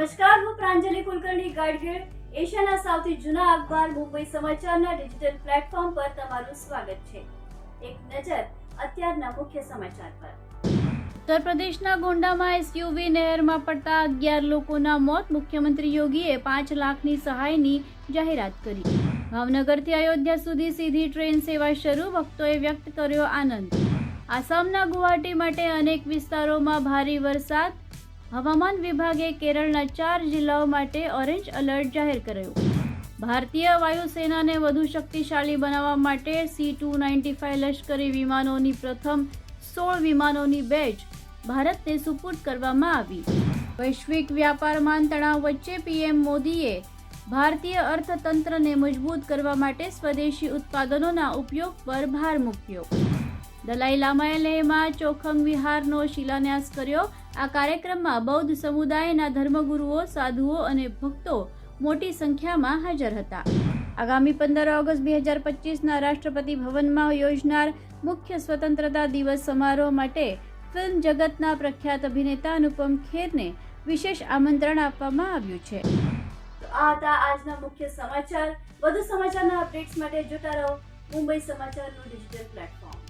નમસ્કાર, હું પ્રાંજલિ કુલકર્ણી ગાડગીળ એશિયાના સૌથી જૂના અખબાર મુંબઈ સમાચારના ડિજિટલ પ્લેટફોર્મ પર તમારું સ્વાગત છે. એક નજર અત્યારના મુખ્ય સમાચાર પર. ઉત્તર પ્રદેશના ગોંડામાં એસયુવી નહેરમાં પડતા અગિયાર લોકોના મોત. મુખ્યમંત્રી યોગીએ પાંચ લાખની સહાયની જાહેરાત કરી. ભાવનગરથી અયોધ્યા સુધી સીધી ટ્રેન સેવા શરૂ. ભક્તોએ વ્યક્ત કર્યો આનંદ. આસામના ગુવાહાટી માટે અનેક વિસ્તારોમાં ભારે વરસાદ. હવામાન વિભાગે કેરળના ચાર જિલ્લાઓ માટે ઓરેન્જ એલર્ટ જાહેર કર્યું. ભારતીય વાયુસેનાને વધુ શક્તિશાળી બનાવવા માટે સી ટુ નાઇન્ટી ફાઇવ લશ્કરી વિમાનોની પ્રથમ સોળ વિમાનોની બેચ ભારતને સુપુર્દ કરવામાં આવી. વૈશ્વિક વ્યાપારમાં તણાવ વચ્ચે પીએમ મોદીએ ભારતીય અર્થતંત્રને મજબૂત કરવા માટે સ્વદેશી ઉત્પાદનોના ઉપયોગ પર ભાર મૂક્યો. દલાઈ લામાએ લેહમાં ચોખંગ વિહારનો શિલાન્યાસ કર્યો. આ કાર્યક્રમમાં બૌદ્ધ સમુદાયના ધર્મગુરુઓ, સાધુઓ અને ભક્તો મોટી સંખ્યામાં હાજર હતા. આગામી પંદર ઓગસ્ટ બે હજાર પચીસના રાષ્ટ્રપતિ ભવનમાં યોજનાર મુખ્ય સ્વતંત્રતા દિવસ સમારોહ માટે ફિલ્મ જગતના પ્રખ્યાત અભિનેતા અનુપમ ખેરને વિશેષ આમંત્રણ આપવામાં આવ્યું છે. આ હતા આજના મુખ્ય સમાચાર. વધુ સમાચારના અપડેટ્સ માટે જોતા રહો મુંબઈ સમાચારનું ડિજિટલ પ્લેટફોર્મ.